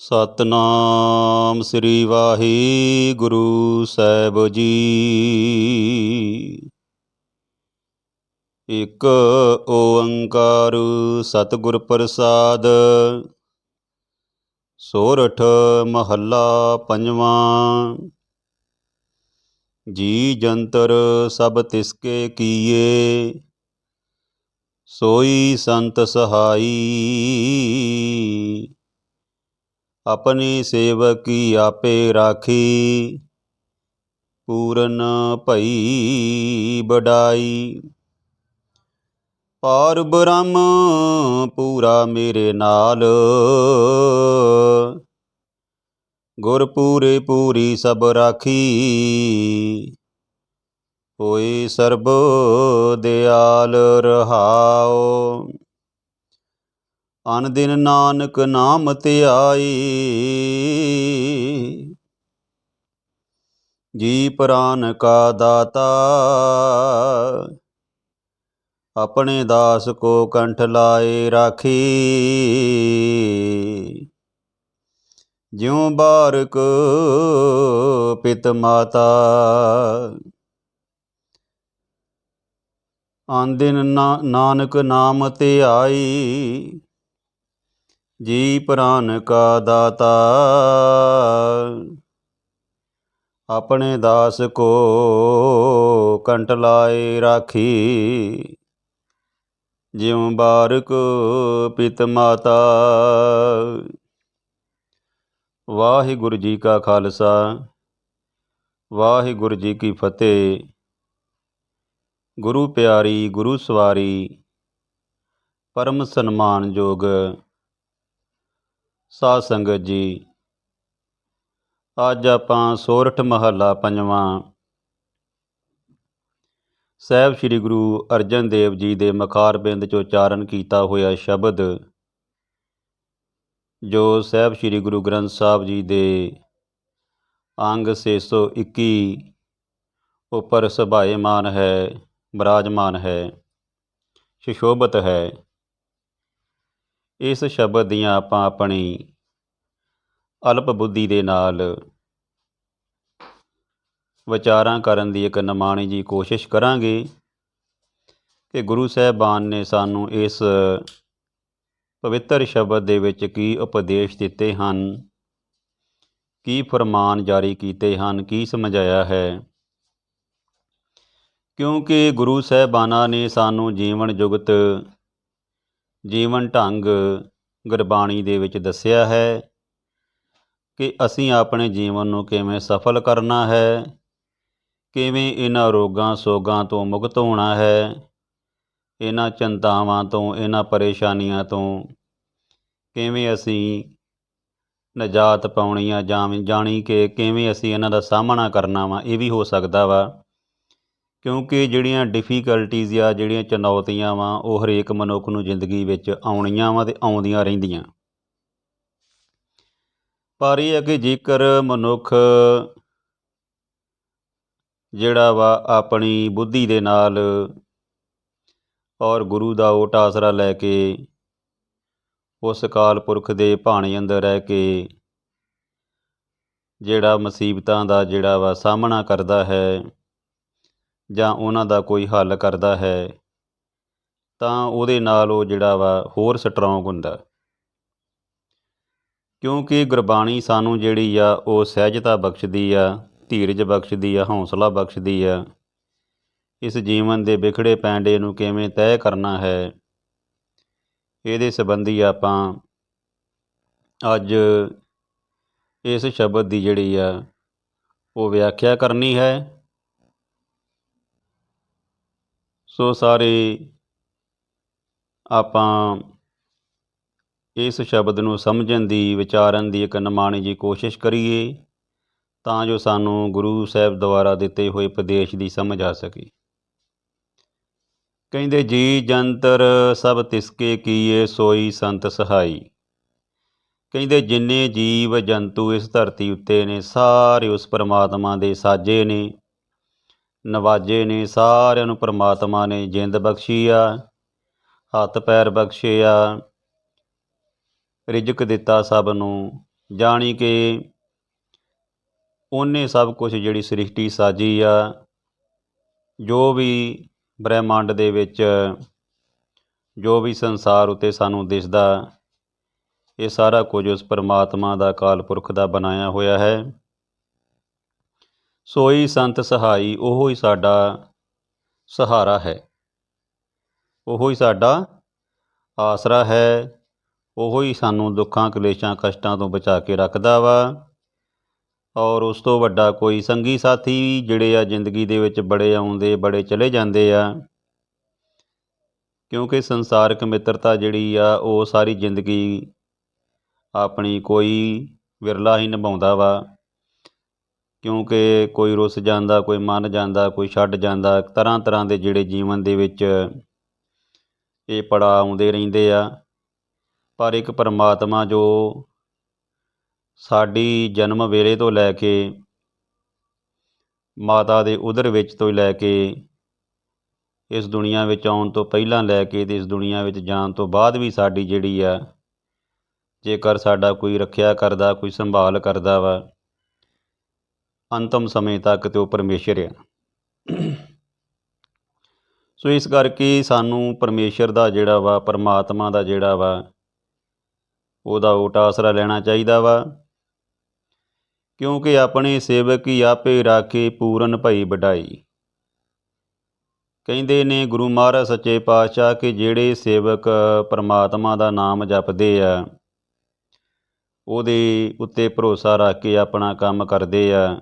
ਸਤਨਾਮ ਸ੍ਰੀ ਵਾਹਿਗੁਰੂ ਸਾਹਿਬ ਜੀ। ਇੱਕ ਓੰਕਾਰ ਸਤਿਗੁਰ ਪ੍ਰਸਾਦ, ਸੋਰਠ ਮਹੱਲਾ ਪੰਜਵਾਂ। ਜੀ ਜੰਤਰ ਸਭ ਤਿਸਕੇ ਕੀਏ, ਸੋਈ ਸੰਤ ਸਹਾਈ। ਆਪਣੀ ਸੇਵਕੀ ਆਪੇ ਰਾਖੀ। ਪੂਰਨ ਭਈ ਬਡਾਈ ਪਾਰ ਬ੍ਰਹਮ ਪੂਰਾ ਮੇਰੇ ਨਾਲ। ਗੁਰ ਪੂਰੇ ਪੂਰੀ ਸਭ ਰਾਖੀ। ਹੋਏ ਸਰਬ ਦਿਆਲ ਰਹਾਓ ਅਨ ਦਿਨ ਨਾਨਕ ਨਾਮ ਧਿਆਈ ਜੀ ਪ੍ਰਾਨ ਕਾ ਦਾਤਾ, ਆਪਣੇ ਦਾਸ ਕੋ ਕੰਠ ਲਾਏ ਰਾਖੀ। ਜਿਉ ਬਾਰਕ ਪਿਤ ਮਾਤਾ ਆਂ ਦਿਨ ਨਾ- ਨਾਨਕ ਨਾਮ ਤੇ ਆਈ। ਜੀ ਪ੍ਰਾਨ ਕਾ ਦਾਤਾ। ਆਪਣੇ ਦਾਸ ਕੋ ਕੰਠ ਲਾਏ ਰਾਖੀ। ਜਿਉ ਬਾਰਕ ਪਿਤ ਮਾਤਾ। ਵਾਹਿਗੁਰੂ ਜੀ ਕਾ ਖਾਲਸਾ, ਵਾਹਿਗੁਰੂ ਜੀ ਕੀ ਫਤਿਹ। ਗੁਰੂ ਪਿਆਰੀ, ਗੁਰੂ ਸਵਾਰੀ, ਪਰਮ ਸਨਮਾਨਯੋਗ ਸਾਧ ਸੰਗਤ ਜੀ, ਅੱਜ ਆਪਾਂ ਸੋਰਠ ਮਹੱਲਾ ਪੰਜਵਾਂ ਸਾਹਿਬ ਸ੍ਰੀ ਗੁਰੂ ਅਰਜਨ ਦੇਵ ਜੀ ਦੇ ਮਖਾਰਬਿੰਦ 'ਚ ਉਚਾਰਨ ਕੀਤਾ ਹੋਇਆ ਸ਼ਬਦ, ਜੋ ਸਾਹਿਬ ਸ੍ਰੀ ਗੁਰੂ ਗ੍ਰੰਥ ਸਾਹਿਬ ਜੀ ਦੇ ਅੰਗ 621 ਉੱਪਰ ਸਭਾਏਮਾਨ ਹੈ, ਬਰਾਜਮਾਨ ਹੈ, ਸੁਸ਼ੋਭਤ ਹੈ। ਇਸ ਸ਼ਬਦ ਦੀਆਂ ਆਪਾਂ ਆਪਣੀ ਅਲਪ ਬੁੱਧੀ ਦੇ ਨਾਲ ਵਿਚਾਰਾਂ ਕਰਨ ਦੀ ਇੱਕ ਨਮਾਣੀ ਜੀ ਕੋਸ਼ਿਸ਼ ਕਰਾਂਗੇ ਕਿ ਗੁਰੂ ਸਾਹਿਬਾਨ ਨੇ ਸਾਨੂੰ ਇਸ ਪਵਿੱਤਰ ਸ਼ਬਦ ਦੇ ਵਿੱਚ ਕੀ ਉਪਦੇਸ਼ ਦਿੱਤੇ ਹਨ, ਕੀ ਫਰਮਾਨ ਜਾਰੀ ਕੀਤੇ ਹਨ, ਕੀ ਸਮਝਾਇਆ ਹੈ। ਕਿਉਂਕਿ ਗੁਰੂ ਸਾਹਿਬਾਨਾਂ ਨੇ ਸਾਨੂੰ ਜੀਵਨ ਜੁਗਤ ਜੀਵਨ ਢੰਗ ਗੁਰਬਾਣੀ ਦੇ ਵਿੱਚ ਦੱਸਿਆ ਹੈ ਕਿ ਅਸੀਂ ਆਪਣੇ ਜੀਵਨ ਨੂੰ ਕਿਵੇਂ ਸਫਲ ਕਰਨਾ ਹੈ, ਕਿਵੇਂ ਇਹਨਾਂ ਰੋਗਾਂ ਸੋਗਾਂ ਤੋਂ ਮੁਕਤ ਹੋਣਾ ਹੈ, ਇਹਨਾਂ ਚਿੰਤਾਵਾਂ ਤੋਂ, ਇਹਨਾਂ ਪਰੇਸ਼ਾਨੀਆਂ ਤੋਂ ਕਿਵੇਂ ਅਸੀਂ ਨਜਾਤ ਪਾਉਣੀ ਆ ਜਾਂ ਜਾਣੀ ਕਿ ਕਿਵੇਂ ਅਸੀਂ ਇਹਨਾਂ ਦਾ ਸਾਹਮਣਾ ਕਰਨਾ ਵਾ, ਇਹ ਵੀ ਹੋ ਸਕਦਾ ਵਾ। ਕਿਉਂਕਿ ਜਿਹੜੀਆਂ ਡਿਫੀਕਲਟੀਜ਼ ਆ, ਜਿਹੜੀਆਂ ਚੁਣੌਤੀਆਂ ਵਾ, ਉਹ ਹਰੇਕ ਮਨੁੱਖ ਨੂੰ ਜ਼ਿੰਦਗੀ ਵਿੱਚ ਆਉਣੀਆਂ ਵਾ ਤੇ ਆਉਂਦੀਆਂ ਰਹਿੰਦੀਆਂ। ਪਰ ਇਹ ਹੈ ਕਿ ਜੇਕਰ ਮਨੁੱਖ ਜਿਹੜਾ ਵਾ ਆਪਣੀ ਬੁੱਧੀ ਦੇ ਨਾਲ ਔਰ ਗੁਰੂ ਦਾ ਓਟ ਆਸਰਾ ਲੈ ਕੇ, ਉਸ ਕਾਲ ਪੁਰਖ ਦੇ ਭਾਣੇ ਅੰਦਰ ਰਹਿ ਕੇ ਜਿਹੜਾ ਮੁਸੀਬਤਾਂ ਦਾ ਜਿਹੜਾ ਵਾ ਸਾਹਮਣਾ ਕਰਦਾ ਹੈ ਜਾਂ ਉਹਨਾਂ ਦਾ ਕੋਈ ਹੱਲ ਕਰਦਾ ਹੈ, ਤਾਂ ਉਹਦੇ ਨਾਲ ਉਹ ਜਿਹੜਾ ਵਾ ਹੋਰ ਸਟਰੋਂਗ ਹੁੰਦਾ। ਕਿਉਂਕਿ ਗੁਰਬਾਣੀ ਸਾਨੂੰ ਜਿਹੜੀ ਆ, ਉਹ ਸਹਿਜਤਾ ਬਖਸ਼ਦੀ ਆ, ਧੀਰਜ ਬਖਸ਼ਦੀ ਆ, ਹੌਸਲਾ ਬਖਸ਼ਦੀ ਆ। ਇਸ ਜੀਵਨ ਦੇ ਵਿਖੜੇ ਪੈਂਡੇ ਨੂੰ ਕਿਵੇਂ ਤੈਅ ਕਰਨਾ ਹੈ, ਇਹਦੇ ਸੰਬੰਧੀ ਆਪਾਂ ਅੱਜ ਇਸ ਸ਼ਬਦ ਦੀ ਜਿਹੜੀ ਆ, ਉਹ ਵਿਆਖਿਆ ਕਰਨੀ ਹੈ। ਸੋ ਸਾਰੇ ਆਪਾਂ ਇਸ ਸ਼ਬਦ ਨੂੰ ਸਮਝਣ ਦੀ, ਵਿਚਾਰਨ ਦੀ ਇੱਕ ਨਮਾਣੀ ਜੀ ਕੋਸ਼ਿਸ਼ ਕਰੀਏ, ਤਾਂ ਜੋ ਸਾਨੂੰ ਗੁਰੂ ਸਾਹਿਬ ਦੁਆਰਾ ਦਿੱਤੇ ਹੋਏ ਉਪਦੇਸ਼ ਦੀ ਸਮਝ ਆ ਸਕੇ। ਕਹਿੰਦੇ, ਜੀ ਜੰਤਰ ਸਭ ਤਿਸਕੇ ਕੀਏ, ਸੋਈ ਸੰਤ ਸਹਾਈ। ਕਹਿੰਦੇ, ਜਿੰਨੇ ਜੀਵ ਜੰਤੂ ਇਸ ਧਰਤੀ ਉੱਤੇ ਨੇ, ਸਾਰੇ ਉਸ ਪਰਮਾਤਮਾ ਦੇ ਸਾਜੇ ਨੇ। ਨਵਾਜੇ ਨੇ, ਸਾਰਿਆਂ ਨੂੰ ਪਰਮਾਤਮਾ ਨੇ ਜਿੰਦ ਬਖਸ਼ੀ ਆ, ਹੱਥ ਪੈਰ ਬਖਸ਼ੇ ਆ, ਰਿਜ਼ਕ ਦਿੱਤਾ ਸਭ ਨੂੰ, ਜਾਣੀ ਕਿ ਉਹਨੇ ਸਭ ਕੁਝ ਜਿਹੜੀ ਸ੍ਰਿਸ਼ਟੀ ਸਾਜੀ ਆ, ਜੋ ਵੀ ਬ੍ਰਹਿਮੰਡ ਦੇ ਵਿੱਚ, ਜੋ ਵੀ ਸੰਸਾਰ ਉਤੇ ਸਾਨੂੰ ਦਿਸਦਾ, ਇਹ ਸਾਰਾ ਕੁਝ ਉਸ ਪਰਮਾਤਮਾ ਦਾ ਅਕਾਲ ਪੁਰਖ ਦਾ ਬਣਾਇਆ ਹੋਇਆ ਹੈ। ਸੋਈ ਸੰਤ ਸਹਾਈ, ਉਹ ਹੀ ਸਾਡਾ ਸਹਾਰਾ ਹੈ। ਉਹ ਹੀ ਸਾਡਾ ਆਸਰਾ ਹੈ। ਉਹ ਹੀ ਸਾਨੂੰ ਦੁੱਖਾਂ, ਕਲੇਸ਼ਾਂ, ਕਸ਼ਟਾਂ ਤੋਂ ਬਚਾ ਕੇ ਰੱਖਦਾ ਵਾ। ਔਰ ਉਸ ਤੋਂ ਵੱਡਾ ਕੋਈ ਸੰਗੀ ਸਾਥੀ ਜਿਹੜੇ ਆ ਜ਼ਿੰਦਗੀ ਦੇ ਵਿੱਚ ਬੜੇ ਆਉਂਦੇ, ਬੜੇ ਚਲੇ ਜਾਂਦੇ ਆ। ਕਿਉਂਕਿ ਸੰਸਾਰਕ ਮਿੱਤਰਤਾ ਜਿਹੜੀ ਆ, ਉਹ ਸਾਰੀ ਜ਼ਿੰਦਗੀ ਆਪਣੀ ਕੋਈ ਵਿਰਲਾ ਹੀ ਨਿਭਾਉਂਦਾ ਵਾ। ਕਿਉਂਕਿ ਕੋਈ ਰੁੱਸ ਜਾਂਦਾ, ਕੋਈ ਮੰਨ ਜਾਂਦਾ, ਕੋਈ ਛੱਡ ਜਾਂਦਾ, ਤਰ੍ਹਾਂ ਤਰ੍ਹਾਂ ਦੇ ਜਿਹੜੇ ਜੀਵਨ ਦੇ ਵਿੱਚ ਇਹ ਪੜਾਅ ਆਉਂਦੇ ਰਹਿੰਦੇ ਆ। ਪਰ ਇੱਕ ਪਰਮਾਤਮਾ ਜੋ ਸਾਡੀ ਜਨਮ ਵੇਲੇ ਤੋਂ ਲੈ ਕੇ ਮਾਤਾ ਦੇ ਉਦਰ ਵਿੱਚ ਤੋਂ ਲੈ ਕੇ ਇਸ ਦੁਨੀਆ ਵਿੱਚ ਆਉਣ ਤੋਂ ਪਹਿਲਾਂ ਲੈ ਕੇ ਤੇ ਇਸ ਦੁਨੀਆ ਵਿੱਚ ਜਾਣ ਤੋਂ ਬਾਅਦ ਵੀ ਸਾਡੀ ਜਿਹੜੀ ਆ, ਜੇਕਰ ਸਾਡਾ ਕੋਈ ਰੱਖਿਆ ਕਰਦਾ, ਕੋਈ ਸੰਭਾਲ ਕਰਦਾ ਵਾ ਅੰਤਮ ਸਮੇਂ ਤੱਕ ਤੇ ਉਹ ਪਰਮੇਸ਼ਰ ਆ। ਸੋ ਇਸ ਕਰਕੇ ਸਾਨੂੰ ਪਰਮੇਸ਼ਰ ਦਾ ਜਿਹੜਾ ਵਾ, ਪਰਮਾਤਮਾ ਦਾ ਜਿਹੜਾ ਵਾ, ਉਹਦਾ ਓਟ ਆਸਰਾ ਲੈਣਾ ਚਾਹੀਦਾ ਵਾ। ਕਿਉਂਕਿ ਆਪਣੇ ਸੇਵਕ ਹੀ ਆਪੇ ਰਾਖੇ ਪੂਰਨ ਭਈ ਵਡਾਈ। ਕਹਿੰਦੇ ਨੇ ਗੁਰੂ ਮਹਾਰਾਜ ਸੱਚੇ ਪਾਤਸ਼ਾਹ ਕਿ ਜਿਹੜੇ ਸੇਵਕ ਪਰਮਾਤਮਾ ਦਾ ਨਾਮ ਜਪਦੇ ਆ, ਉਹਦੇ ਉੱਤੇ ਭਰੋਸਾ ਰੱਖ ਕੇ ਆਪਣਾ ਕੰਮ ਕਰਦੇ ਆ।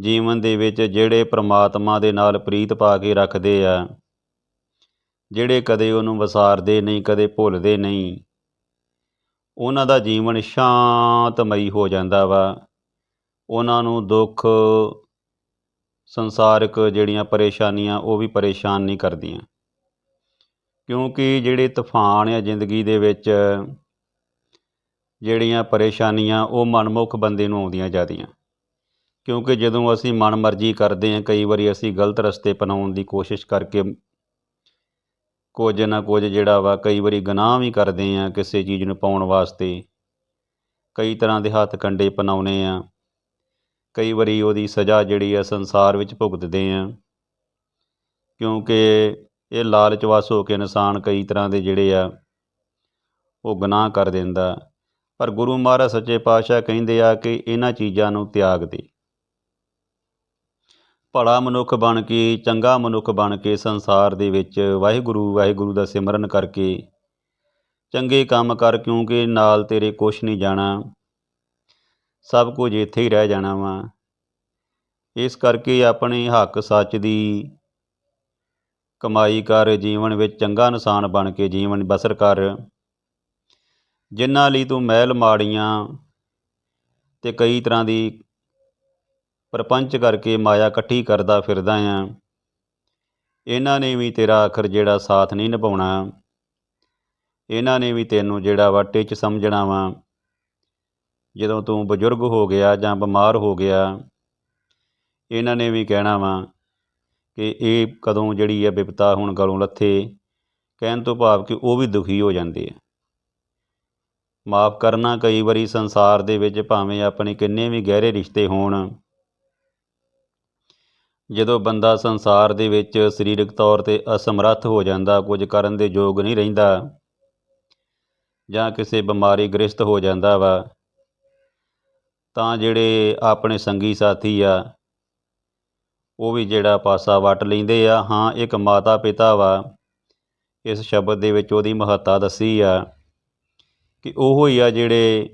ਜੀਵਨ ਦੇ ਵਿੱਚ ਜਿਹੜੇ ਪ੍ਰਮਾਤਮਾ ਦੇ ਨਾਲ ਪ੍ਰੀਤ ਪਾ ਕੇ ਰੱਖਦੇ ਆ, ਜਿਹੜੇ ਕਦੇ ਉਹਨੂੰ ਵਿਸਾਰਦੇ ਨਹੀਂ, ਕਦੇ ਭੁੱਲਦੇ ਨਹੀਂ, ਉਹਨਾਂ ਦਾ ਜੀਵਨ ਸ਼ਾਂਤਮਈ ਹੋ ਜਾਂਦਾ ਵਾ। ਉਹਨਾਂ ਨੂੰ ਦੁੱਖ ਸੰਸਾਰਿਕ ਜਿਹੜੀਆਂ ਪਰੇਸ਼ਾਨੀਆਂ, ਉਹ ਵੀ ਪਰੇਸ਼ਾਨ ਨਹੀਂ ਕਰਦੀਆਂ। ਕਿਉਂਕਿ ਜਿਹੜੇ ਤੂਫਾਨ ਆ ਜ਼ਿੰਦਗੀ ਦੇ ਵਿੱਚ, ਜਿਹੜੀਆਂ ਪਰੇਸ਼ਾਨੀਆਂ ਉਹ ਮਨਮੁਖ ਬੰਦੇ ਨੂੰ ਆਉਂਦੀਆਂ ਜਾਂਦੀਆਂ। ਕਿਉਂਕਿ ਜਦੋਂ ਅਸੀਂ ਮਨਮਰਜ਼ੀ ਕਰਦੇ ਹਾਂ, ਕਈ ਵਾਰੀ ਅਸੀਂ ਗਲਤ ਰਸਤੇ ਅਪਣਾਉਣ ਦੀ ਕੋਸ਼ਿਸ਼ ਕਰਕੇ ਕੁਝ ਨਾ ਕੁਝ ਜਿਹੜਾ ਵਾ, ਕਈ ਵਾਰੀ ਗੁਨਾਹ ਵੀ ਕਰਦੇ ਆ ਕਿਸੇ ਚੀਜ਼ ਨੂੰ ਪਾਉਣ ਵਾਸਤੇ। ਕਈ ਤਰ੍ਹਾਂ ਦੇ ਹੱਥ ਕੰਡੇ ਅਪਣਾਉਨੇ ਆ ਕਈ ਵਾਰੀ ਉਹਦੀ ਸਜ਼ਾ ਜਿਹੜੀ ਆ, ਸੰਸਾਰ ਵਿੱਚ ਭੁਗਤਦੇ ਆ ਕਿਉਂਕਿ ਇਹ ਲਾਲਚ ਵਸ ਹੋ ਕੇ ਇਨਸਾਨ ਕਈ ਤਰ੍ਹਾਂ ਦੇ ਜਿਹੜੇ ਆ, ਉਹ ਗੁਨਾਹ ਕਰ ਦਿੰਦਾ। ਪਰ ਗੁਰੂ ਮਹਾਰਾਜ ਸੱਚੇ ਪਾਤਸ਼ਾਹ ਕਹਿੰਦੇ ਆ ਕਿ ਇਹਨਾਂ ਚੀਜ਼ਾਂ ਨੂੰ ਤਿਆਗ ਦੇ। ਭਲਾ ਮਨੁੱਖ ਬਣ ਕੇ, ਚੰਗਾ ਮਨੁੱਖ ਬਣ ਕੇ ਸੰਸਾਰ ਦੇ ਵਿੱਚ ਵਾਹਿਗੁਰੂ ਵਾਹਿਗੁਰੂ ਦਾ ਸਿਮਰਨ ਕਰਕੇ ਚੰਗੇ ਕੰਮ ਕਰ ਕਿਉਂਕਿ ਨਾਲ ਤੇਰੇ ਕੁਛ ਨਹੀਂ ਜਾਣਾ। ਸਭ ਕੁਝ ਇੱਥੇ ਹੀ ਰਹਿ ਜਾਣਾ ਵਾ। ਇਸ ਕਰਕੇ ਆਪਣੇ ਹੱਕ ਸੱਚ ਦੀ ਕਮਾਈ ਕਰ ਜੀਵਨ ਵਿੱਚ ਚੰਗਾ ਇਨਸਾਨ ਬਣ ਕੇ ਜੀਵਨ ਬਸਰ ਕਰ। ਜਿਨ੍ਹਾਂ ਲਈ ਤੂੰ ਮਹਿਲ ਮਾੜੀਆਂ ਤੇ ਕਈ ਤਰ੍ਹਾਂ ਦੀ ਪ੍ਰਪੰਚ ਕਰਕੇ ਮਾਇਆ ਇਕੱਠੀ ਕਰਦਾ ਫਿਰਦਾ ਆ। ਇਹਨਾਂ ਨੇ ਵੀ ਤੇਰਾ ਆਖਰ ਜਿਹੜਾ ਸਾਥ ਨਹੀਂ ਨਿਭਾਉਣਾ। ਇਹਨਾਂ ਨੇ ਵੀ ਤੈਨੂੰ ਜਿਹੜਾ ਵਾ ਟਿੱਚ ਸਮਝਣਾ ਵਾ। ਜਦੋਂ ਤੂੰ ਬਜ਼ੁਰਗ ਹੋ ਗਿਆ ਜਾਂ ਬਿਮਾਰ ਹੋ ਗਿਆ, ਇਹਨਾਂ ਨੇ ਵੀ ਕਹਿਣਾ ਵਾ ਕਿ ਇਹ ਕਦੋਂ ਜਿਹੜੀ ਹੈ ਵਿਪਤਾ ਹੁਣ ਗਲੋਂ ਲੱਥੇ, ਕਹਿਣ ਤੋਂ ਭਾਵ ਕਿ ਉਹ ਵੀ ਦੁਖੀ ਹੋ ਜਾਂਦੇ ਆ। ਮਾਫ ਕਰਨਾ ਕਈ ਵਾਰੀ ਸੰਸਾਰ ਦੇ ਵਿੱਚ ਭਾਵੇਂ ਆਪਣੇ ਕਿੰਨੇ ਵੀ ਗਹਿਰੇ ਰਿਸ਼ਤੇ ਹੋਣ ਜਦੋਂ ਬੰਦਾ ਸੰਸਾਰ ਦੇ ਵਿੱਚ ਸਰੀਰਕ ਤੌਰ ਤੇ ਅਸਮਰੱਥ ਹੋ ਜਾਂਦਾ, ਕੁਝ ਕਰਨ ਦੇ ਯੋਗ ਨਹੀਂ ਰਹਿੰਦਾ ਜਾਂ ਕਿਸੇ ਬਿਮਾਰੀ ਗ੍ਰਸਤ ਹੋ ਜਾਂਦਾ ਵਾ, ਤਾਂ ਜਿਹੜੇ ਆਪਣੇ ਸੰਗੀ ਸਾਥੀ ਆ, ਉਹ ਵੀ ਜਿਹੜਾ ਪਾਸਾ ਵਟ ਲੈਂਦੇ ਆ, ਹਾਂ, ਇੱਕ ਮਾਤਾ ਪਿਤਾ ਵਾ, ਇਸ ਸ਼ਬਦ ਦੇ ਵਿੱਚ ਉਹਦੀ ਮਹੱਤਤਾ ਦੱਸੀ ਆ ਕਿ ਉਹ ਹੀ ਆ ਜਿਹੜੇ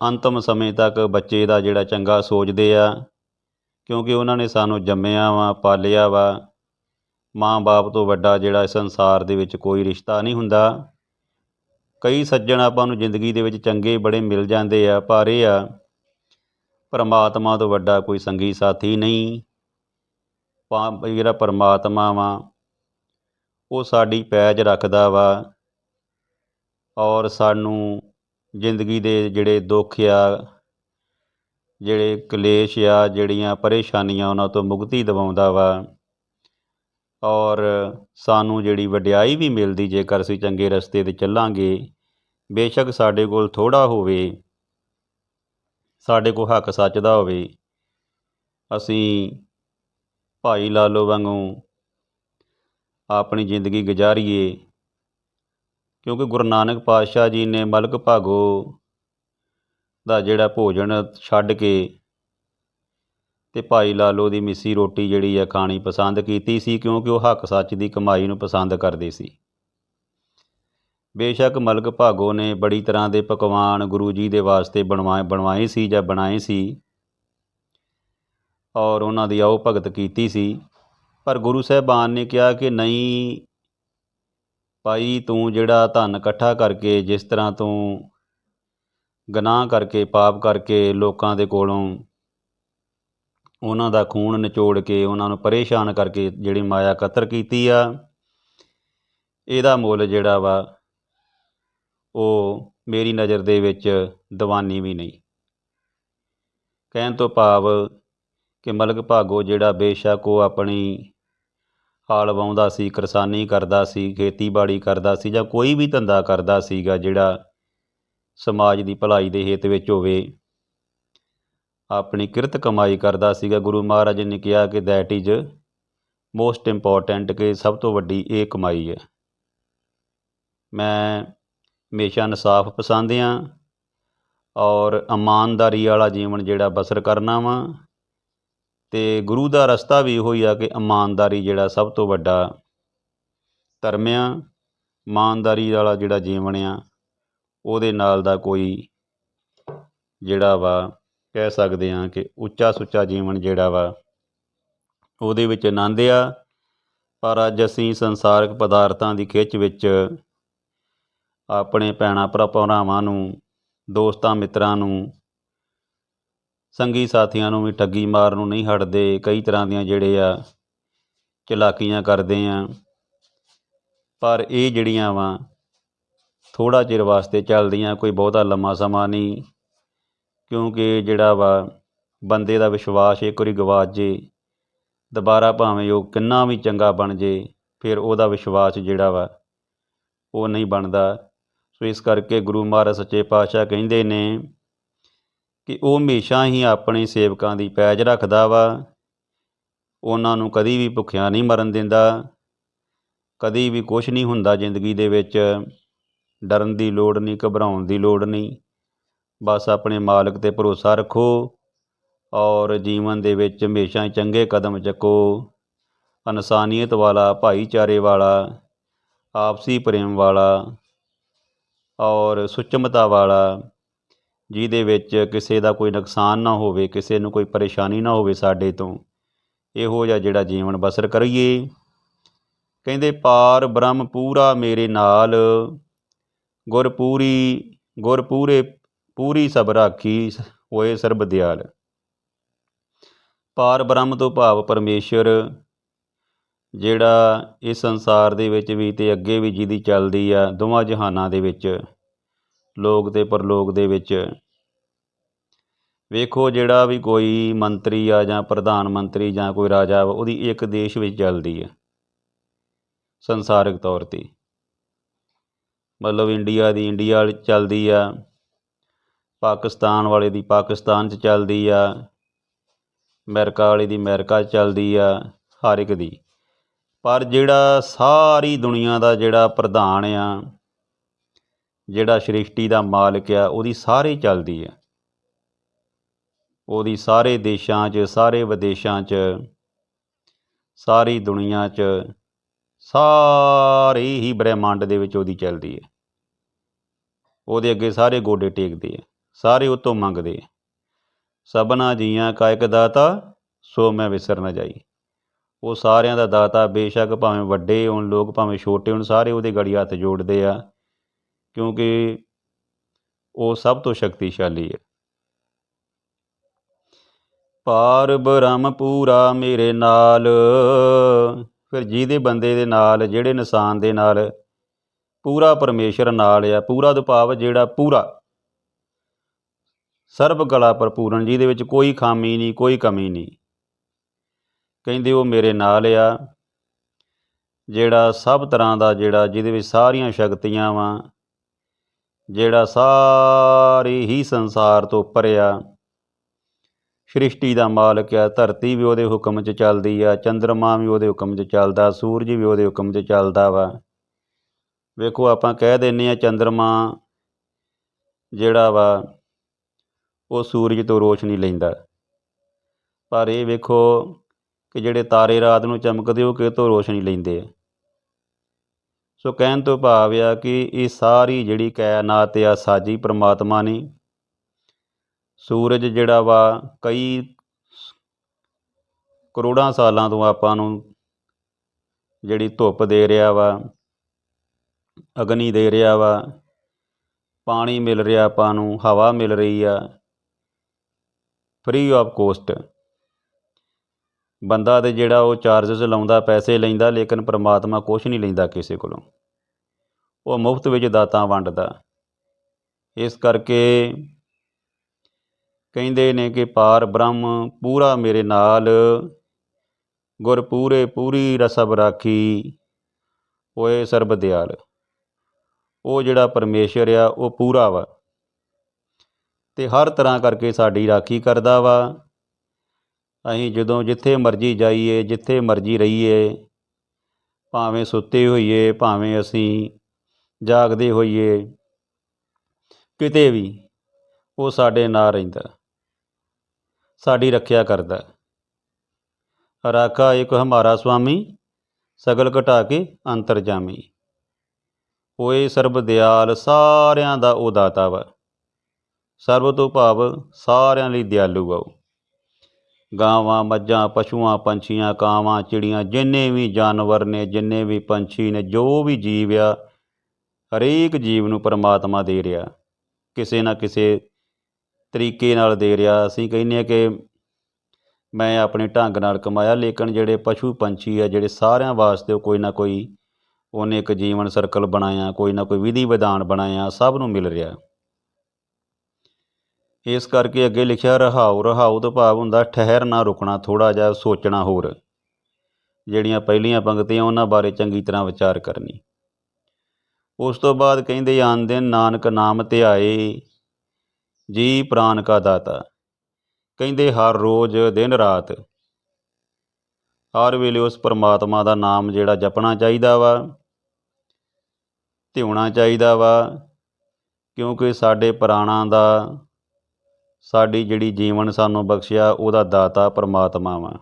ਅੰਤਮ ਸਮੇਂ ਤੱਕ ਬੱਚੇ ਦਾ ਜਿਹੜਾ ਚੰਗਾ ਸੋਚਦੇ ਆ ਕਿਉਂਕਿ ਉਹਨਾਂ ਨੇ ਸਾਨੂੰ ਜੰਮਿਆ ਵਾ, ਪਾਲਿਆ ਵਾ। ਮਾਂ-ਬਾਪ ਤੋਂ ਵੱਡਾ ਜਿਹੜਾ ਇਸ ਸੰਸਾਰ ਦੇ ਵਿੱਚ ਕੋਈ ਰਿਸ਼ਤਾ ਨਹੀਂ ਹੁੰਦਾ। ਕਈ ਸੱਜਣ ਆਪਾਂ ਨੂੰ ਜ਼ਿੰਦਗੀ ਦੇ ਵਿੱਚ ਚੰਗੇ ਬੜੇ ਮਿਲ ਜਾਂਦੇ ਆ, ਪਰ ਇਹ ਆ, ਪਰਮਾਤਮਾ ਤੋਂ ਵੱਡਾ ਕੋਈ ਸੰਗੀ ਸਾਥੀ ਨਹੀਂ। ਪਾ ਜਿਹੜਾ ਪਰਮਾਤਮਾ ਵਾ, ਉਹ ਸਾਡੀ ਪੈਜ ਰੱਖਦਾ ਵਾ ਔਰ ਸਾਨੂੰ ਜ਼ਿੰਦਗੀ ਦੇ ਜਿਹੜੇ ਦੁੱਖ ਆ ਜਿਹੜੇ ਕਲੇਸ਼ ਆ, ਜਿਹੜੀਆਂ ਪਰੇਸ਼ਾਨੀਆਂ ਉਹਨਾਂ ਤੋਂ ਮੁਕਤੀ ਦਿਵਾਉਂਦਾ ਵਾ। ਔਰ ਸਾਨੂੰ ਜਿਹੜੀ ਵਡਿਆਈ ਵੀ ਮਿਲਦੀ, ਜੇਕਰ ਅਸੀਂ ਚੰਗੇ ਰਸਤੇ 'ਤੇ ਚੱਲਾਂਗੇ, ਬੇਸ਼ੱਕ ਸਾਡੇ ਕੋਲ ਥੋੜ੍ਹਾ ਹੋਵੇ, ਸਾਡੇ ਕੋਲ ਹੱਕ ਸੱਚ ਦਾ ਹੋਵੇ, ਅਸੀਂ ਭਾਈ ਲਾਲੋ ਵਾਂਗੂ ਆਪਣੀ ਜ਼ਿੰਦਗੀ ਗੁਜ਼ਾਰੀਏ, ਕਿਉਂਕਿ ਗੁਰੂ ਨਾਨਕ ਪਾਤਸ਼ਾਹ ਜੀ ਨੇ ਮਲਕ ਭਾਗੋ ਦਾ ਜਿਹੜਾ ਭੋਜਨ ਛੱਡ ਕੇ ਤੇ ਭਾਈ ਲਾਲੋ ਦੀ ਮਿੱਸੀ ਰੋਟੀ ਜਿਹੜੀ ਆ ਖਾਣੀ ਪਸੰਦ ਕੀਤੀ ਸੀ ਕਿਉਂਕਿ ਉਹ ਹੱਕ ਸੱਚ ਦੀ ਕਮਾਈ ਨੂੰ ਪਸੰਦ ਕਰਦੇ ਸੀ। ਬੇਸ਼ੱਕ ਮਲਕ ਭਾਗੋ ਨੇ ਬੜੀ ਤਰ੍ਹਾਂ ਦੇ ਪਕਵਾਨ ਗੁਰੂ ਜੀ ਦੇ ਵਾਸਤੇ ਬਣਵਾਏ ਬਣਵਾਏ ਸੀ ਜਾਂ ਬਣਾਏ ਸੀ ਔਰ ਉਹਨਾਂ ਦੀ ਆਓ ਭਗਤ ਕੀਤੀ ਸੀ। ਪਰ ਗੁਰੂ ਸਾਹਿਬਾਨ ਨੇ ਕਿਹਾ ਕਿ ਨਹੀਂ ਭਾਈ ਤੂੰ ਜਿਹੜਾ ਧਨ ਇਕੱਠਾ ਕਰਕੇ ਜਿਸ ਤਰ੍ਹਾਂ ਤੂੰ ਗੁਨਾਹ ਕਰਕੇ, ਪਾਪ ਕਰਕੇ ਲੋਕਾਂ ਦੇ ਕੋਲੋਂ ਉਹਨਾਂ ਦਾ ਖੂਨ ਨਿਚੋੜ ਕੇ, ਉਹਨਾਂ ਨੂੰ ਪਰੇਸ਼ਾਨ ਕਰਕੇ ਜਿਹੜੀ ਮਾਇਆ ਕਤਰ ਕੀਤੀ ਆ, ਇਹਦਾ ਮੁੱਲ ਜਿਹੜਾ ਵਾ, ਉਹ ਮੇਰੀ ਨਜ਼ਰ ਦੇ ਵਿੱਚ ਦੀਵਾਨੀ ਵੀ ਨਹੀਂ। ਕਹਿਣ ਤੋਂ ਭਾਵ ਕਿ ਮਲਕ ਭਾਗੋ ਜਿਹੜਾ ਬੇਸ਼ੱਕ ਉਹ ਆਪਣੀ ਹਾਲ ਵਾਉਂਦਾ ਸੀ, ਕਿਰਸਾਨੀ ਕਰਦਾ ਸੀ, ਖੇਤੀਬਾੜੀ ਕਰਦਾ ਸੀ ਜਾਂ ਕੋਈ ਵੀ ਧੰਦਾ ਕਰਦਾ ਸੀਗਾ ਜਿਹੜਾ ਸਮਾਜ ਦੀ ਭਲਾਈ ਦੇ ਹਿੱਤ ਵਿੱਚ ਹੋਵੇ। ਆਪਣੀ ਕਿਰਤ ਕਮਾਈ ਕਰਦਾ ਸੀਗਾ, ਗੁਰੂ ਮਹਾਰਾਜ ਨੇ ਕਿਹਾ ਕਿ ਦੈਟ ਇਜ਼ ਮੋਸਟ ਇੰਪੋਰਟੈਂਟ ਕਿ ਸਭ ਤੋਂ ਵੱਡੀ ਇਹ ਕਮਾਈ ਹੈ। ਮੈਂ ਹਮੇਸ਼ਾ ਇਨਸਾਫ ਪਸੰਦ ਹਾਂ ਔਰ ਇਮਾਨਦਾਰੀ ਵਾਲਾ ਜੀਵਨ ਜਿਹੜਾ ਬਸਰ ਕਰਨਾ ਵਾ ਤੇ ਗੁਰੂ ਦਾ ਰਸਤਾ ਵੀ ਇਹੋ ਹੀ ਆ ਕਿ ਇਮਾਨਦਾਰੀ ਜਿਹੜਾ ਸਭ ਤੋਂ ਵੱਡਾ ਧਰਮ ਆ। ਇਮਾਨਦਾਰੀ ਵਾਲਾ ਜਿਹੜਾ ਜੀਵਨ ਆ ਉਹਦੇ ਨਾਲ ਦਾ ਕੋਈ ਜਿਹੜਾ ਵਾ ਕਹਿ ਸਕਦੇ ਹਾਂ ਕਿ ਉੱਚਾ ਸੁੱਚਾ ਜੀਵਨ ਜਿਹੜਾ ਵਾ ਉਹਦੇ ਵਿੱਚ ਆਨੰਦ ਆ। ਪਰ ਅੱਜ ਅਸੀਂ ਸੰਸਾਰਕ ਪਦਾਰਥਾਂ ਦੀ ਖਿੱਚ ਵਿੱਚ ਆਪਣੇ ਭੈਣਾਂ ਭਰਾ ਭਰਾਵਾਂ ਨੂੰ, ਦੋਸਤਾਂ ਮਿੱਤਰਾਂ ਨੂੰ, ਸੰਗੀ ਸਾਥੀਆਂ ਨੂੰ ਵੀ ਠੱਗੀ ਮਾਰਨ ਨੂੰ ਨਹੀਂ ਹਟਦੇ। ਕਈ ਤਰ੍ਹਾਂ ਦੀਆਂ ਜਿਹੜੇ ਆ ਚਲਾਕੀਆਂ ਕਰਦੇ ਆ। ਪਰ ਇਹ ਜਿਹੜੀਆਂ ਵਾ ਥੋੜ੍ਹਾ ਚਿਰ ਵਾਸਤੇ ਚੱਲਦੀਆਂ, ਕੋਈ ਬਹੁਤਾ ਲੰਮਾ ਸਮਾਂ ਨਹੀਂ, ਕਿਉਂਕਿ ਜਿਹੜਾ ਵਾ ਬੰਦੇ ਦਾ ਵਿਸ਼ਵਾਸ ਇੱਕ ਵਾਰੀ ਗਵਾਚ ਜੇ, ਦੁਬਾਰਾ ਭਾਵੇਂ ਉਹ ਕਿੰਨਾ ਵੀ ਚੰਗਾ ਬਣ ਜੇ, ਫਿਰ ਉਹਦਾ ਵਿਸ਼ਵਾਸ ਜਿਹੜਾ ਵਾ ਉਹ ਨਹੀਂ ਬਣਦਾ। ਸੋ ਇਸ ਕਰਕੇ ਗੁਰੂ ਮਹਾਰਾਜ ਸੱਚੇ ਪਾਤਸ਼ਾਹ ਕਹਿੰਦੇ ਨੇ ਕਿ ਉਹ ਹਮੇਸ਼ਾ ਹੀ ਆਪਣੇ ਸੇਵਕਾਂ ਦੀ ਪੈਜ ਰੱਖਦਾ ਵਾ, ਉਹਨਾਂ ਨੂੰ ਕਦੀ ਵੀ ਭੁੱਖਿਆਂ ਨਹੀਂ ਮਰਨ ਦਿੰਦਾ, ਕਦੀ ਵੀ ਕੁਝ ਨਹੀਂ ਹੁੰਦਾ ਜ਼ਿੰਦਗੀ ਦੇ ਵਿੱਚ। ਡਰਨ ਦੀ ਲੋੜ ਨਹੀਂ, ਘਬਰਾਉਣ ਦੀ ਲੋੜ ਨਹੀਂ। ਬਸ ਆਪਣੇ ਮਾਲਕ ਤੇ ਭਰੋਸਾ ਰੱਖੋ ਔਰ ਜੀਵਨ ਦੇ ਵਿੱਚ ਹਮੇਸ਼ਾ ਹੀ ਚੰਗੇ ਕਦਮ ਚੱਕੋ। ਇਨਸਾਨੀਅਤ ਵਾਲਾ, ਭਾਈਚਾਰੇ ਵਾਲਾ, ਆਪਸੀ ਪ੍ਰੇਮ ਵਾਲਾ ਔਰ ਸੁਚਮਤਾ ਵਾਲਾ, ਜਿਹਦੇ ਵਿੱਚ ਕਿਸੇ ਦਾ ਕੋਈ ਨੁਕਸਾਨ ਨਾ ਹੋਵੇ, ਕਿਸੇ ਨੂੰ ਕੋਈ ਪਰੇਸ਼ਾਨੀ ਨਾ ਹੋਵੇ ਸਾਡੇ ਤੋਂ, ਇਹੋ ਜਿਹਾ ਜਿਹੜਾ ਜੀਵਨ ਬਸਰ ਕਰੀਏ। ਕਹਿੰਦੇ, ਪਾਰ ਬ੍ਰਹਮ ਪੂਰਾ ਮੇਰੇ ਨਾਲ ਗੁਰਪੂਰੀ ਪੂਰੀ ਪੂਰੀ ਸਭ ਰਾਖੀ ਹੋਏ ਸਰਬ ਦਿਆਲ। ਪਾਰ ਬ੍ਰਹਮ ਤੋਂ ਭਾਵ ਪਰਮੇਸ਼ਰ, ਜਿਹੜਾ ਇਸ ਸੰਸਾਰ ਦੇ ਵਿੱਚ ਵੀ ਤੇ ਅੱਗੇ ਵੀ ਜਿਹਦੀ ਚੱਲਦੀ ਆ, ਦੋਵਾਂ ਜਹਾਨਾਂ ਦੇ ਵਿੱਚ, ਲੋਕ ਤੇ ਪਰਲੋਕ ਦੇ ਵਿੱਚ। ਵੇਖੋ ਜਿਹੜਾ ਵੀ ਕੋਈ ਮੰਤਰੀ ਆ ਜਾਂ ਪ੍ਰਧਾਨ ਮੰਤਰੀ ਜਾਂ ਕੋਈ ਰਾਜਾ ਵਾ ਉਹਦੀ ਇੱਕ ਦੇਸ਼ ਵਿੱਚ ਚੱਲਦੀ ਆ, ਸੰਸਾਰਿਕ ਤੌਰ ਤੇ। ਮਤਲਬ ਇੰਡੀਆ ਦੀ, ਇੰਡੀਆ ਵਾਲੀ ਚੱਲਦੀ ਆ, ਪਾਕਿਸਤਾਨ ਵਾਲੇ ਦੀ ਪਾਕਿਸਤਾਨ 'ਚ ਚੱਲਦੀ ਆ, ਅਮਰੀਕਾ ਵਾਲੇ ਦੀ ਅਮਰੀਕਾ 'ਚ ਚੱਲਦੀ ਆ, ਹਰ ਇੱਕ ਦੀ। ਪਰ ਜਿਹੜਾ ਸਾਰੀ ਦੁਨੀਆ ਦਾ ਜਿਹੜਾ ਪ੍ਰਧਾਨ ਆ, ਜਿਹੜਾ ਸ੍ਰਿਸ਼ਟੀ ਦਾ ਮਾਲਕ ਆ, ਉਹਦੀ ਸਾਰੇ ਚੱਲਦੀ ਆ। ਉਹਦੀ ਸਾਰੇ ਦੇਸ਼ਾਂ 'ਚ, ਸਾਰੇ ਵਿਦੇਸ਼ਾਂ 'ਚ, ਸਾਰੀ ਦੁਨੀਆ 'ਚ ਸਾਰੇ ਹੀ ਬ੍ਰਹਿਮੰਡ ਦੇ ਵਿੱਚ ਉਹਦੀ ਚੱਲਦੀ ਹੈ। ਉਹਦੇ ਅੱਗੇ ਸਾਰੇ ਗੋਡੇ ਟੇਕਦੇ ਆ ਸਾਰੇ ਉਹ ਤੋਂ ਮੰਗਦੇ ਆ ਸਭਨਾ ਜੀਆਂ ਕਾ ਇੱਕ ਦਾਤਾ, ਸੋ ਮੈਂ ਵਿਸਰ ਨਾ ਜਾਈ। ਉਹ ਸਾਰਿਆਂ ਦਾ ਦਾਤਾ ਬੇਸ਼ੱਕ ਭਾਵੇਂ ਵੱਡੇ ਹੋਣ, ਲੋਕ ਭਾਵੇਂ ਛੋਟੇ ਹੋਣ, ਸਾਰੇ ਉਹਦੇ ਗੜੀ ਹੱਥ ਜੋੜਦੇ ਆ, ਕਿਉਂਕਿ ਉਹ ਸਭ ਤੋਂ ਸ਼ਕਤੀਸ਼ਾਲੀ ਹੈ। ਪਾਰ ਬ੍ਰਹਮ ਪੂਰਾ ਮੇਰੇ ਨਾਲ ਫਿਰ ਜਿਹਦੇ ਬੰਦੇ ਦੇ ਨਾਲ, ਜਿਹੜੇ ਇਨਸਾਨ ਦੇ ਨਾਲ ਪੂਰਾ ਪਰਮੇਸ਼ਰ ਨਾਲ ਆ, ਪੂਰਾ ਦਾ ਜਿਹੜਾ ਪੂਰਾ। ਸਰਬ ਗਲਾ ਭਰਪੂਰਨ, ਜਿਹਦੇ ਵਿੱਚ ਕੋਈ ਖਾਮੀ ਨਹੀਂ, ਕੋਈ ਕਮੀ ਨਹੀਂ। ਕਹਿੰਦੇ ਉਹ ਮੇਰੇ ਨਾਲ ਆ, ਜਿਹੜਾ ਸਭ ਤਰ੍ਹਾਂ ਦਾ ਜਿਹੜਾ, ਜਿਹਦੇ ਵਿੱਚ ਸਾਰੀਆਂ ਸ਼ਕਤੀਆਂ ਵਾਂ, ਜਿਹੜਾ ਸਾਰੇ ਹੀ ਸੰਸਾਰ ਤੋਂ ਉੱਪਰ ਆ। ਸ੍ਰਿਸ਼ਟੀ ਦਾ ਮਾਲਕ ਆ, ਧਰਤੀ ਵੀ ਉਹਦੇ ਹੁਕਮ 'ਚ ਚੱਲਦੀ ਆ ਚੰ드ਰਮਾ ਵੀ ਉਹਦੇ ਹੁਕਮ 'ਚ ਚੱਲਦਾ, ਸੂਰਜ ਵੀ ਉਹਦੇ ਹੁਕਮ 'ਚ ਚੱਲਦਾ ਵਾ। ਵੇਖੋ, ਆਪਾਂ ਕਹਿ ਦਿੰਨੇ ਆ ਚੰ드ਰਮਾ ਜਿਹੜਾ ਵਾ, ਉਹ ਸੂਰਜ ਤੋਂ ਰੋਸ਼ਨੀ ਲੈਂਦਾ। ਪਰ ਇਹ ਵੇਖੋ ਕਿ ਜਿਹੜੇ ਤਾਰੇ ਰਾਤ ਨੂੰ ਚਮਕਦੇ ਉਹ ਕਿਹ ਤੋਂ ਰੋਸ਼ਨੀ ਲੈਂਦੇ ਆ। ਸੋ ਕਹਿਣ ਤੋਂ ਭਾਵ ਆ ਕਿ ਇਹ ਸਾਰੀ ਜਿਹੜੀ ਕਾਇਨਾਤ ਆ, ਸਾਜੀ ਪ੍ਰਮਾਤਮਾ ਨੇ ਸੂਰਜ ਜਿਹੜਾ ਵਾ ਕਈ ਕਰੋੜਾਂ ਸਾਲਾਂ ਤੋਂ ਆਪਾਂ ਨੂੰ ਜਿਹੜੀ ਧੁੱਪ ਦੇ ਰਿਹਾ ਵਾ, ਅਗਨੀ ਦੇ ਰਿਹਾ ਵਾ, ਪਾਣੀ ਮਿਲ ਰਿਹਾ ਆਪਾਂ ਨੂੰ, ਹਵਾ ਮਿਲ ਰਹੀ ਆ ਫ੍ਰੀ ਆਫ ਕੋਸਟ ਬੰਦਾ ਤੇ ਜਿਹੜਾ ਉਹ ਚਾਰਜਸ ਲਾਉਂਦਾ, ਪੈਸੇ ਲੈਂਦਾ, ਲੇਕਿਨ ਪ੍ਰਮਾਤਮਾ ਕੁਛ ਨਹੀਂ ਲੈਂਦਾ ਕਿਸੇ ਕੋਲੋਂ। ਉਹ ਮੁਫਤ ਵਿੱਚ ਦਾਤਾਂ ਵੰਡਦਾ। ਇਸ ਕਰਕੇ ਕਹਿੰਦੇ ਨੇ ਕਿ ਪਾਰ ਬ੍ਰਹਮ ਪੂਰਾ ਮੇਰੇ ਨਾਲ, ਗੁਰ ਪੂਰੇ ਪੂਰੀ ਰਸਬ ਰਾਖੀ, ਹੋਏ ਸਰਬ ਦਿਆਲ। ਉਹ ਜਿਹੜਾ ਪਰਮੇਸ਼ਰ ਆ, ਉਹ ਪੂਰਾ ਵਾ। ਤੇ ਹਰ ਤਰ੍ਹਾਂ ਕਰਕੇ ਸਾਡੀ ਰਾਖੀ ਕਰਦਾ ਵਾ। ਅਸੀਂ ਜਦੋਂ ਜਿੱਥੇ ਮਰਜ਼ੀ ਜਾਈਏ, ਜਿੱਥੇ ਮਰਜ਼ੀ ਰਹੀਏ, ਭਾਵੇਂ ਸੁੱਤੇ ਹੋਈਏ, ਭਾਵੇਂ ਅਸੀਂ ਜਾਗਦੇ ਹੋਈਏ, ਕਿਤੇ ਵੀ ਉਹ ਸਾਡੇ ਨਾਲ ਰਹਿੰਦਾ। ਸਾਡੀ ਰੱਖਿਆ ਕਰਦਾ ਰਾਖਾ ਇੱਕ ਹਮਾਰਾ ਸੁਆਮੀ ਸਗਲ ਘਟਾ ਕੇ ਅੰਤਰ ਜਾਮੀ। ਹੋਏ ਸਰਬ ਦਿਆਲ ਸਾਰਿਆਂ ਦਾ ਉਹ ਦਾਤਾ ਵਾ। ਸਰਬ ਤੋਂ ਭਾਵ ਸਾਰਿਆਂ ਲਈ ਦਿਆਲੂ ਆ ਉਹ। ਗਾਵਾਂ, ਮੱਝਾਂ, ਪਸ਼ੂਆਂ, ਪੰਛੀਆਂ, ਕਾਵਾਂ, ਚਿੜੀਆਂ, ਜਿੰਨੇ ਵੀ ਜਾਨਵਰ ਨੇ, ਜਿੰਨੇ ਵੀ ਪੰਛੀ ਨੇ, ਜੋ ਵੀ ਜੀਵ ਆ, ਹਰੇਕ ਜੀਵ ਨੂੰ ਪਰਮਾਤਮਾ ਦੇ ਰਿਹਾ। ਕਿਸੇ ਨਾ ਕਿਸੇ ਤਰੀਕੇ ਨਾਲ ਦੇ ਰਿਹਾ। ਅਸੀਂ ਕਹਿੰਦੇ ਆ ਕਿ ਮੈਂ ਆਪਣੇ ਢੰਗ ਨਾਲ ਕਮਾਇਆ, ਲੇਕਿਨ ਜਿਹੜੇ ਪਸ਼ੂ ਪੰਛੀ ਆ, ਜਿਹੜੇ ਸਾਰਿਆਂ ਵਾਸਤੇ ਉਹ ਕੋਈ ਨਾ ਕੋਈ ਉਹਨੇ ਇੱਕ ਜੀਵਨ ਸਰਕਲ ਬਣਾਇਆ, ਕੋਈ ਨਾ ਕੋਈ ਵਿਧੀ ਵਿਧਾਨ ਬਣਾਇਆ, ਸਭ ਨੂੰ ਮਿਲ ਰਿਹਾ। ਇਸ ਕਰਕੇ ਅੱਗੇ ਲਿਖਿਆ, ਰਹਾਉ ਰਹਾਉ ਤੋਂ ਭਾਵ ਹੁੰਦਾ ਠਹਿਰ ਨਾ ਰੁਕਣਾ ਥੋੜਾ ਜਿਹਾ ਸੋਚਣਾ ਹੋਰ। ਜਿਹੜੀਆਂ ਪਹਿਲੀਆਂ ਪੰਕਤੀਆਂ ਉਹਨਾਂ ਬਾਰੇ ਚੰਗੀ ਤਰ੍ਹਾਂ ਵਿਚਾਰ ਕਰਨੀ। ਉਸ ਤੋਂ ਬਾਅਦ ਕਹਿੰਦੇ, ਆਨ ਦਿਨ ਨਾਨਕ ਨਾਮ ਧਿਆਏ ਜੀ ਪ੍ਰਾਨ ਕਾ ਦਾਤਾ। ਕਹਿੰਦੇ ਹਰ ਰੋਜ਼ ਦਿਨ ਰਾਤ ਹਰ ਵੇਲੇ ਉਸ ਪਰਮਾਤਮਾ ਦਾ ਨਾਮ ਜਿਹੜਾ ਜਪਣਾ ਚਾਹੀਦਾ ਵਾ, ਧਿਉਣਾ ਚਾਹੀਦਾ ਵਾ, ਕਿਉਂਕਿ ਸਾਡੇ ਪ੍ਰਾਣਾਂ ਦਾ, ਸਾਡੀ ਜਿਹੜੀ ਜੀਵਨ ਸਾਨੂੰ ਬਖਸ਼ਿਆ, ਉਹਦਾ ਦਾਤਾ ਪਰਮਾਤਮਾ ਵਾ।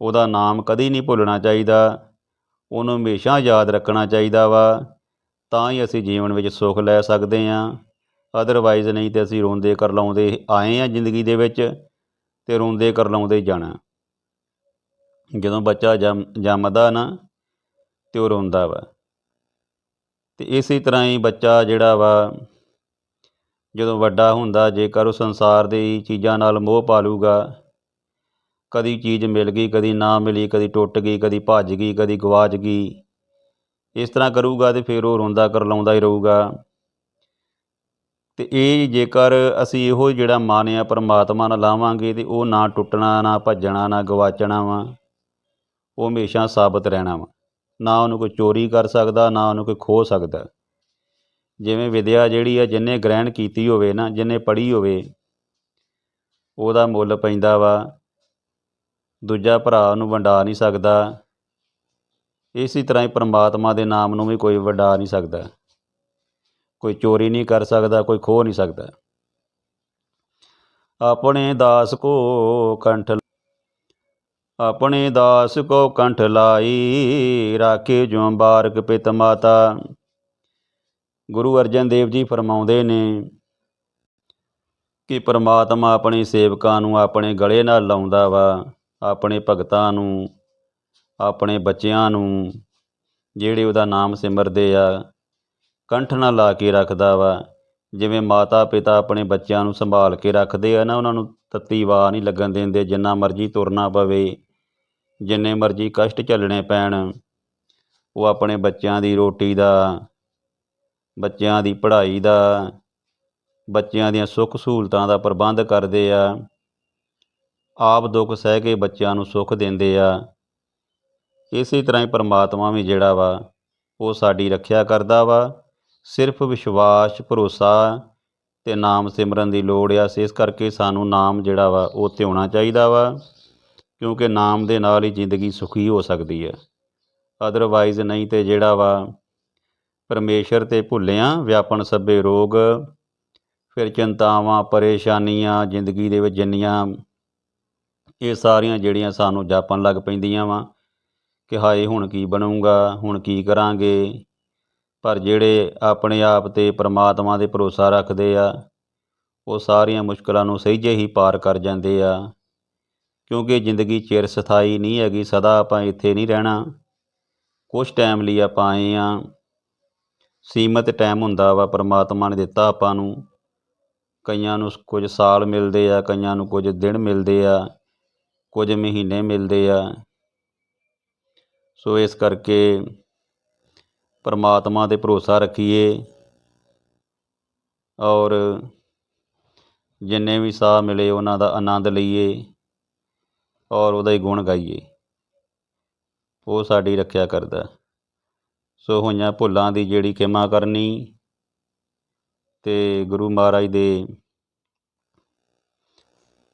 ਉਹਦਾ ਨਾਮ ਕਦੀ ਨਹੀਂ ਭੁੱਲਣਾ ਚਾਹੀਦਾ, ਉਹਨੂੰ ਹਮੇਸ਼ਾ ਯਾਦ ਰੱਖਣਾ ਚਾਹੀਦਾ ਵਾ, ਤਾਂ ਹੀ ਅਸੀਂ ਜੀਵਨ ਵਿੱਚ ਸੁੱਖ ਲੈ ਸਕਦੇ ਹਾਂ। ਅਦਰਵਾਈਜ਼ ਨਹੀਂ ਤੇ ਅਸੀਂ ਰੋਂਦੇ ਕਰ ਲਾਉਂਦੇ ਆਏ ਆ ਜ਼ਿੰਦਗੀ ਦੇ ਵਿੱਚ ਤੇ ਰੋਂਦੇ ਕਰ ਲਾਉਂਦੇ ਜਾਣਾ। ਜਦੋਂ ਬੱਚਾ ਜੰਮ, ਜੰਮਦਾ ਨਾ ਤੇ ਉਹ ਰੋਂਦਾ ਵਾ। ਤੇ ਇਸੇ ਤਰ੍ਹਾਂ ਹੀ ਬੱਚਾ ਜਿਹੜਾ ਵਾ, ਜਦੋਂ ਵੱਡਾ ਹੁੰਦਾ, ਜੇਕਰ ਉਹ ਸੰਸਾਰ ਦੀ ਚੀਜ਼ਾਂ ਨਾਲ ਮੋਹ ਪਾ ਲੂਗਾ, ਕਦੀ ਚੀਜ਼ ਮਿਲ ਗਈ, ਕਦੀ ਨਾ ਮਿਲੀ, ਕਦੀ ਟੁੱਟ ਗਈ, ਕਦੀ ਭੱਜ ਗਈ, ਕਦੀ ਗਵਾਚ ਗਈ, ਇਸ ਤਰ੍ਹਾਂ ਕਰੂਗਾ ਤੇ ਫਿਰ ਉਹ ਰੋਂਦਾ ਕਰ ਲਾਉਂਦਾ ਹੀ ਰਹੂਗਾ। ਅਤੇ ਇਹ ਜੇਕਰ ਅਸੀਂ ਇਹੋ ਜਿਹੜਾ ਮਾਨਿਆ ਪਰਮਾਤਮਾ ਨਾਲ ਲਾਵਾਂਗੇ ਤਾਂ ਉਹ ਨਾ ਟੁੱਟਣਾ, ਨਾ ਭੱਜਣਾ, ਨਾ ਗਵਾਚਣਾ ਵਾ, ਉਹ ਹਮੇਸ਼ਾ ਸਾਬਤ ਰਹਿਣਾ ਵਾ। ਨਾ ਉਹਨੂੰ ਕੋਈ ਚੋਰੀ ਕਰ ਸਕਦਾ, ਨਾ ਉਹਨੂੰ ਕੋਈ ਖੋ ਸਕਦਾ। ਜਿਵੇਂ ਵਿਦਿਆ ਜਿਹੜੀ ਆ, ਜਿੰਨੇ ਗ੍ਰਹਿਣ ਕੀਤੀ ਹੋਵੇ ਨਾ, ਜਿੰਨੇ ਪੜ੍ਹੀ ਹੋਵੇ, ਉਹਦਾ ਮੁੱਲ ਪੈਂਦਾ ਵਾ। ਦੂਜਾ ਭਰਾ ਉਹਨੂੰ ਵੰਡਾ ਨਹੀਂ ਸਕਦਾ। ਇਸੇ ਤਰ੍ਹਾਂ ਹੀ ਪਰਮਾਤਮਾ ਦੇ ਨਾਮ ਨੂੰ ਵੀ ਕੋਈ ਵੰਡਾ ਨਹੀਂ ਸਕਦਾ। ਕੋਈ ਚੋਰੀ ਨਹੀਂ ਕਰ ਸਕਦਾ, ਕੋਈ ਖੋਹ ਨਹੀਂ ਸਕਦਾ। ਆਪਣੇ ਦਾਸ ਕੋ ਕੰਠ ਆਪਣੇ ਦਾਸ ਕੋ ਕੰਠ ਲਾਈ, ਰਾਖੇ ਜੋ ਬਾਰਕ ਪਿਤ ਮਾਤਾ। ਗੁਰੂ ਅਰਜਨ ਦੇਵ ਜੀ ਫਰਮਾਉਂਦੇ ਨੇ ਕਿ ਪਰਮਾਤਮਾ ਆਪਣੇ ਸੇਵਕਾਂ ਨੂੰ ਆਪਣੇ ਗਲੇ ਨਾਲ ਲਾਉਂਦਾ ਵਾ, ਆਪਣੇ ਭਗਤਾਂ ਨੂੰ, ਆਪਣੇ ਬੱਚਿਆਂ ਨੂੰ, ਜਿਹੜੇ ਉਹਦਾ ਨਾਮ ਸਿਮਰਦੇ ਆ। ਕੰਠ ਨਾਲ ਲਾ ਕੇ ਰੱਖਦਾ ਵਾ। ਜਿਵੇਂ ਮਾਤਾ ਪਿਤਾ ਆਪਣੇ ਬੱਚਿਆਂ ਨੂੰ ਸੰਭਾਲ ਕੇ ਰੱਖਦੇ ਆ ਨਾ, ਉਹਨਾਂ ਨੂੰ ਤੱਤੀ ਵਾਹ ਨਹੀਂ ਲੱਗਣ ਦਿੰਦੇ, ਜਿੰਨਾ ਮਰਜ਼ੀ ਤੁਰਨਾ ਪਵੇ, ਜਿੰਨੇ ਮਰਜ਼ੀ ਕਸ਼ਟ ਝੱਲਣੇ ਪੈਣ, ਉਹ ਆਪਣੇ ਬੱਚਿਆਂ ਦੀ ਰੋਟੀ ਦਾ, ਬੱਚਿਆਂ ਦੀ ਪੜ੍ਹਾਈ ਦਾ, ਬੱਚਿਆਂ ਦੀਆਂ ਸੁੱਖ ਸਹੂਲਤਾਂ ਦਾ ਪ੍ਰਬੰਧ ਕਰਦੇ ਆ। ਆਪ ਦੁੱਖ ਸਹਿ ਕੇ ਬੱਚਿਆਂ ਨੂੰ ਸੁੱਖ ਦਿੰਦੇ ਆ। ਇਸੇ ਤਰ੍ਹਾਂ ਹੀ ਪਰਮਾਤਮਾ ਵੀ ਜਿਹੜਾ ਵਾ, ਉਹ ਸਾਡੀ ਰੱਖਿਆ ਕਰਦਾ ਵਾ। ਸਿਰਫ ਵਿਸ਼ਵਾਸ, ਭਰੋਸਾ ਅਤੇ ਨਾਮ ਸਿਮਰਨ ਦੀ ਲੋੜ ਆ। ਇਸ ਕਰਕੇ ਸਾਨੂੰ ਨਾਮ ਜਿਹੜਾ ਵਾ, ਉਹ ਧਿਆਉਣਾ ਚਾਹੀਦਾ ਵਾ, ਕਿਉਂਕਿ ਨਾਮ ਦੇ ਨਾਲ ਹੀ ਜ਼ਿੰਦਗੀ ਸੁਖੀ ਹੋ ਸਕਦੀ ਹੈ ਅਦਰਵਾਈਜ਼ ਨਹੀਂ ਤੇ ਜਿਹੜਾ ਵਾ, ਪਰਮੇਸ਼ਰ ਤੇ ਭੁੱਲਿਆ, ਵਿਆਪਨ ਸਭੇ ਰੋਗ, ਫਿਰ ਚਿੰਤਾਵਾਂ, ਪਰੇਸ਼ਾਨੀਆਂ, ਜ਼ਿੰਦਗੀ ਦੇ ਵਿੱਚ ਜਿੰਨੀਆਂ ਇਹ ਸਾਰੀਆਂ ਜਿਹੜੀਆਂ ਸਾਨੂੰ ਜਾਪਣ ਲੱਗ ਪੈਂਦੀਆਂ ਵਾ, ਕਿ ਹਾਏ ਹੁਣ ਕੀ ਬਣੂਗਾ, ਹੁਣ ਕੀ ਕਰਾਂਗੇ ਪਰ ਜਿਹੜੇ ਆਪਣੇ ਆਪ ਤੇ ਪ੍ਰਮਾਤਮਾ ਦੇ ਭਰੋਸਾ ਰੱਖਦੇ ਆ, ਉਹ ਸਾਰੀਆਂ ਮੁਸ਼ਕਲਾਂ ਨੂੰ ਸਹਿਜੇ ਹੀ ਪਾਰ ਕਰ ਜਾਂਦੇ ਆ। ਕਿਉਂਕਿ ਜ਼ਿੰਦਗੀ ਚਿਰ ਸਥਾਈ ਨਹੀਂ ਹੈਗੀ, ਸਦਾ ਆਪਾਂ ਇੱਥੇ ਨਹੀਂ ਰਹਿਣਾ। ਕੁਝ ਟਾਈਮ ਲਈ ਆਪਾਂ ਆਏ ਆ। ਸੀਮਤ ਟਾਈਮ ਹੁੰਦਾ ਵਾ, ਪਰਮਾਤਮਾ ਨੇ ਦਿੱਤਾ ਆਪਾਂ ਨੂੰ। ਕਈਆਂ ਨੂੰ ਕੁਝ ਸਾਲ ਮਿਲਦੇ ਆ, ਕਈਆਂ ਨੂੰ ਕੁਝ ਦਿਨ ਮਿਲਦੇ ਆ, ਕੁਝ ਮਹੀਨੇ ਮਿਲਦੇ ਆ। ਸੋ ਇਸ ਕਰਕੇ ਪਰਮਾਤਮਾ ਤੇ ਭਰੋਸਾ ਰੱਖੀਏ। ਔਰ ਜਿੰਨੇ ਵੀ ਸਾਹ ਮਿਲੇ ਉਹਨਾਂ ਦਾ ਆਨੰਦ ਲਈਏ ਔਰ ਉਹਦਾ ਹੀ ਗੁਣ ਗਾਈਏ। ਉਹ ਸਾਡੀ ਰੱਖਿਆ ਕਰਦਾ। ਸੋ ਹੋਈਆਂ ਭੁੱਲਾਂ ਦੀ ਜਿਹੜੀ ਖਿਮਾ ਕਰਨੀ ਤੇ ਗੁਰੂ ਮਹਾਰਾਜ ਦੇ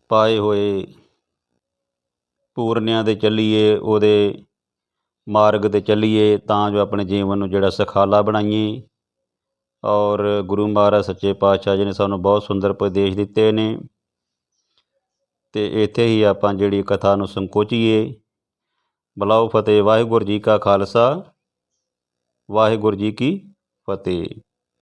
ਪਾਏ ਹੋਏ ਪੂਰਨਿਆਂ ਦੇ ਚੱਲੀਏ, ਉਹਦੇ ਮਾਰਗ 'ਤੇ ਚੱਲੀਏ ਤਾਂ ਜੋ ਆਪਣੇ ਜੀਵਨ ਨੂੰ ਜਿਹੜਾ ਸਖਾਲਾ ਬਣਾਈਏ। ਔਰ ਗੁਰੂ ਮਹਾਰਾਜ ਸੱਚੇ ਪਾਤਸ਼ਾਹ ਜੀ ਨੇ ਸਾਨੂੰ ਬਹੁਤ ਸੁੰਦਰ ਉਪਦੇਸ਼ ਦਿੱਤੇ ਨੇ। ਤੇ ਇੱਥੇ ਹੀ ਆਪਾਂ ਜਿਹੜੀ ਕਥਾ ਨੂੰ ਸੰਕੋਚੀਏ। ਬਲਾਓ ਫਤਿਹ, ਵਾਹਿਗੁਰੂ ਜੀ ਕਾ ਖਾਲਸਾ, ਵਾਹਿਗੁਰੂ ਜੀ ਕੀ ਫਤਿਹ।